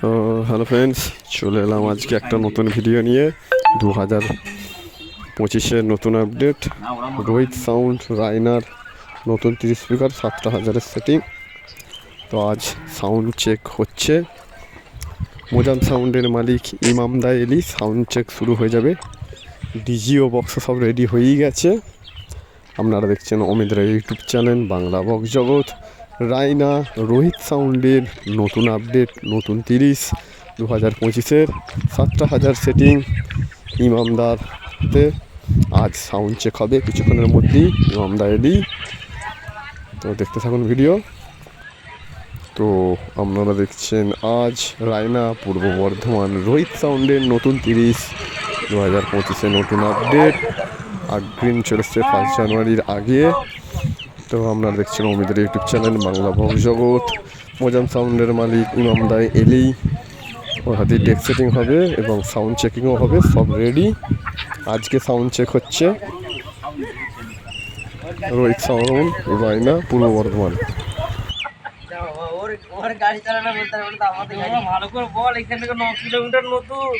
তো hello friends চলে এলাম আজকে একটা নতুন ভিডিও নিয়ে। দু হাজার পঁচিশের নতুন আপডেট রোহিত সাউন্ড রাইনার নতুন তিরিশ স্পিকার সাতটা হাজারের সেটিং তো আজ সাউন্ড চেক হচ্ছে। মোজান সাউন্ডের মালিক ইমামদা এলি সাউন্ড চেক শুরু হয়ে যাবে। ডিজিও বক্স সব রেডি হয়েই গেছে। আপনারা দেখছেন Amit Roy YouTube channel Bangla box Jagat. Raina Rohit সাউন্ডের নতুন আপডেট, নতুন তিরিশ দু হাজার পঁচিশের সাতটা হাজার সেটিং, ইমামদারতে আজ সাউন্ড চেক হবে। কিছুক্ষণের মধ্যেই ইমামদা এডি তো দেখতে থাকুন ভিডিও তো আপনারা দেখছেন আজ রায়না পূর্ব বর্ধমান, রোহিত সাউন্ডের নতুন তিরিশ দু হাজার পঁচিশে নতুন আপডেট। আগ্রিন চলেছে ফার্স্ট জানুয়ারির আগে। তো আপনারা দেখছেন অমিদের YouTube channel Bangla box Jagat Mozam সাউন্ডের মালিক ইমামদায় এলি। ওর হাতে ডেক সেটিং হবে এবং সাউন্ড চেকিংও হবে সব রেডি আজকে সাউন্ড চেক হচ্ছে রোহিত সাউন্ড রায়না পূর্ব বর্ধমান। ওর গাড়ি চালানো বলতে আমাদের ভালো করে বল এখান থেকে ন কিলোমিটার নতুন।